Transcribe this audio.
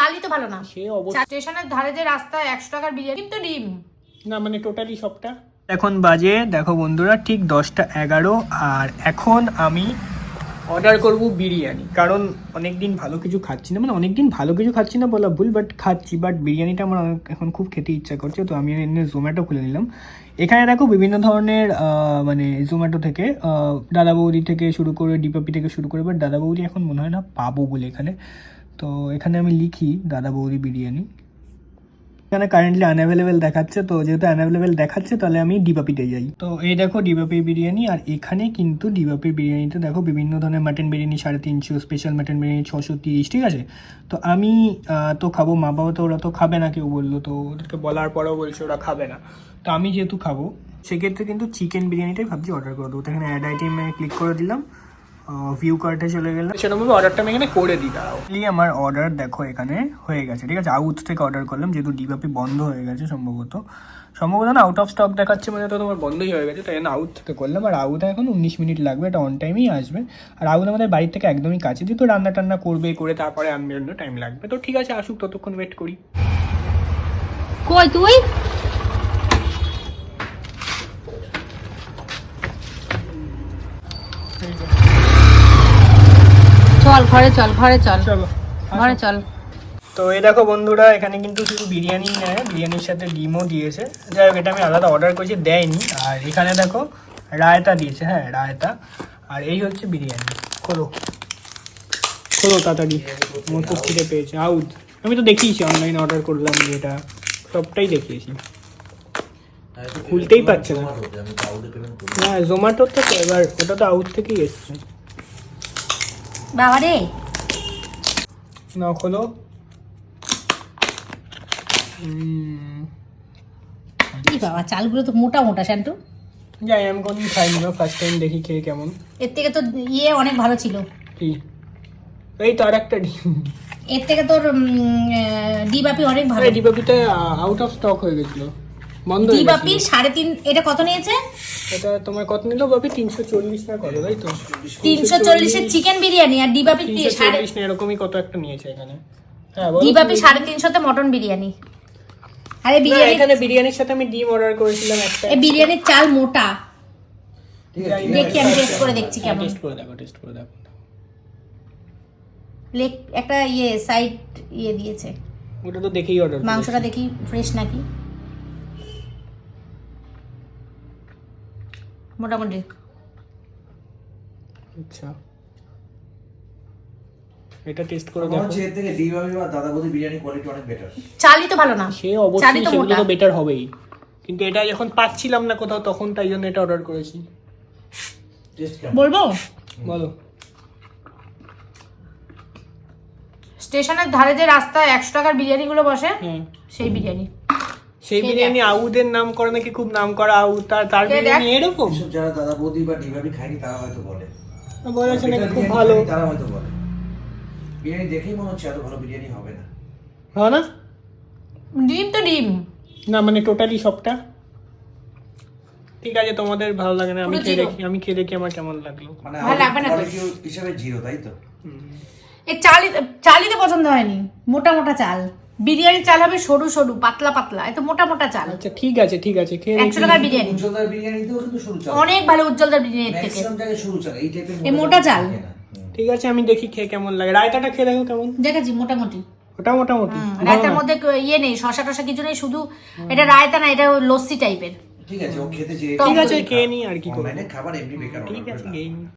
চালই তো ভালো না। সে অবশ্যই স্টেশনের ধারে যে রাস্তা একশো টাকার বিরিয়ানি কিন্তু ডিম। না মানে টোটালি সবটা। এখন বাজে দেখো বন্ধুরা ঠিক দশটা এগারো আর এখন আমি অর্ডার করব বিরিয়ানি। কারণ অনেক দিন ভালো কিছু খাচ্ছি না মানে অনেক দিন ভালো কিছু খাচ্ছি না বলা ভুল বাট খাচ্ছি বাট বিরিয়ানিটা আমার অনেক- এখন খুব খেতে ইচ্ছা করছে তো আমি এনে জোম্যাটো খুলে নিলাম। এখানে দেখো বিভিন্ন ধরনের মানে জোম্যাটো থেকে দাদা বৌদি থেকে শুরু করে ডিপাপি থেকে শুরু করে বাট দাদা বৌদি এখন মনে হয় না পাবো বলে এখানে। তো এখানে আমি লিখি, দাদা বৌদি বিরিয়ানি। এখানে কারেন্টলি আনঅ্যাভেলেবেল দেখাচ্ছে, তো যেহেতু আনঅ্যাভেলেবেল দেখাচ্ছে, তাহলে আমি ডিবাপিতে যাই। তো এই দেখো ডিবাপি বিরিয়ানি, আর এখানে কিন্তু ডিবাপি বিরিয়ানিতে দেখো বিভিন্ন ধরনের মাটন বিরিয়ানি, সাড়ে তিনশো স্পেশাল মাটন বিরিয়ানি, ছশো তিরিশ, ঠিক আছে? তো আমি তো খাব, মা বাবা তো ওরা তো খাবে না কেউ বলল, তো ওদেরকে বলার পরেও বলছে ওরা খাবে না। তো আমি যেহেতু খাব, সেক্ষেত্রে কিন্তু চিকেন বিরিয়ানিটাই ভাবছি অর্ডার করে দেবো। তো এখানে অ্যাড আইটেমে ক্লিক করে দিলাম। ভিউ কার্টে চলে গেলাম। সেরকমভাবে অর্ডারটা আমি এখানে করে দিই দাঁড়াও। আমার অর্ডার দেখো এখানে হয়ে গেছে ঠিক আছে? আউট থেকে অর্ডার করলাম যেহেতু ডিবাপি বন্ধ হয়ে গেছে সম্ভবত। সম্ভবত না আউট অফ স্টক দেখাচ্ছে মানে তো তোমার বন্ধই হয়ে গেছে তাই জন্য আউট থেকে করলাম। আর আউটে এখন উনিশ মিনিট লাগবে এটা অন টাইমেই আসবে। আর আউট আমাদের বাড়ির থেকে একদমই কাছে যেহেতু রান্না টান্না করবে করে তারপরে আনবে টাইম লাগবে। তো ঠিক আছে আসুক ততক্ষণ ওয়েট করি। কই তুই? চল ঘরে চল ঘরে চল। ঘরে চল। তো এই দেখো বন্ধুরা এখানে কিন্তু শুধু বিরিয়ানি নেয়। বিরিয়ানির সাথে ডিমও দিয়েছে। যাই হোক এটা আমি আলাদা অর্ডার করেছি দেয়নি। আর এখানে দেখো রায়তা দিয়েছে হ্যাঁ রায়তা। আর এই হচ্ছে বিরিয়ানি। খোলো। খোলো তাড়াতাড়ি। আমার খুব খিদে পেয়েছে। আউট আমি তো দেখিয়েছি অনলাইন অর্ডার করলাম এটা। সবটাই দেখিয়েছি। খুলতেই পারছে না। হ্যাঁ জোম্যাটো থেকে এবার ওটা তো আউট থেকেই এসছে। বাবা রে না খোলো। কি বাবা চালগুলো তো মোটা মোটা শান্টু যাই আমি কোনদিন খাইনি বা ফার্স্ট টাইম দেখি খেয়ে কেমন। এর থেকে তো ইয়ে অনেক ভালো ছিল। কি? এই তো আর একটা ডিম। এর থেকে তোর ডিবাপি অনেক ভালো। ডিবাপিটা আউট অফ স্টক হয়ে গেছিল। হয়ে ডিবাপি গেছিল সাড়ে তিন এটা কত নিয়েছে? এটা তোমার কত নিল বাপি? তিনশো চল্লিশ না কত তাই তো? তিনশো চল্লিশের চিকেন বিরিয়ানি আর তিনশো সাড়ে চল্লিশ না এরকমই কত একটা নিয়েছে এখানে। হ্যাঁ ডিবাপি তুমি- সাড়ে তিনশোতে মটন বিরিয়ানি। আরে বিরিয়ানি এখানে বিরিয়ানির সাথে আমি ডিম অর্ডার করেছিলাম একটা। এই বিরিয়ানির চাল মোটা। দেখি আমি টেস্ট করে দেখছি কেমন। টেস্ট করে দেখো টেস্ট করে দেখো। লেগ একটা ইয়ে সাইড ইয়ে দিয়েছে। ওটা তো দেখেই অর্ডার মাংসটা দেখি ফ্রেশ নাকি? মোটামুটি। আচ্ছা। এটা টেস্ট করে দেখো। হচ্ছে এর থেকে ডিবাবি বা দাদা বৌদি বিরিয়ানি কোয়ালিটি অনেক বেটার চালই তো ভালো না। সে অবশ্যই সেগুলো তো বেটার হবেই। কিন্তু এটা যখন পাচ্ছিলাম না কোথাও তখন তাই জন্য এটা অর্ডার করেছি। বলব? বলো। স্টেশনের ধারে যে রাস্তা একশো টাকার বিরিয়ানি গুলো বসে হ্যাঁ। সেই বিরিয়ানি। সেই বিরিয়ানি আউদের নাম করে নাকি খুব নাম করা আউদ? তার তার বিরিয়ানি এরকম? যারা দাদা বৌদি বা ডিবাবি খায়নি তারা হয়তো বলে। বলেছে নাকি খুব ভালো। তারা হয়তো বলে। বিরিয়ানি দেখেই মনে হচ্ছে এত ভালো বিরিয়ানি হবে না। হয় না? ডিম তো ডিম। না মানে টোটালি সবটা? ঠিক আছে তোমাদের ভালো লাগে না? আমি খেয়ে দেখি আমি খেয়ে দেখি আমার কেমন লাগল। মানে ভালো লাগবে না হিসাবে জিরো তাই তো? এই চালই চালই তো পছন্দ হয়নি মোটা মোটা চাল। বিরিয়ানির চাল হবে সরু সরু পাতলা পাতলা এত মোটা মোটা চাল। আচ্ছা ঠিক আছে ঠিক আছে খেয়ে একশো টাকার বিরিয়ানি। উজ্জ্বলদার বিরিয়ানিতেও কিন্তু সরু চাল। অনেক ভালো উজ্জ্বলদার বিরিয়ানির থেকে। ম্যাক্সিমাম জায়গায় সরু চাল এই টাইপের এই মোটা চাল। ঠিক আছে আমি দেখি খেয়ে কেমন লাগে। রায়তাটা খেয়ে দেখো কেমন। দেখেছি মোটামুটি। ওটা মোটামুটি। রায়তার মধ্যে ইয়ে নেই শশা টশা কিছু নেই শুধু এটা রায়তা না এটা লস্যি টাইপের ঠিক আছে ও খেতে যে ঠিক আছে খেয়ে নি আর কি করব। অনলাইনে খাবার এমনি বেকার ঠিক আছে।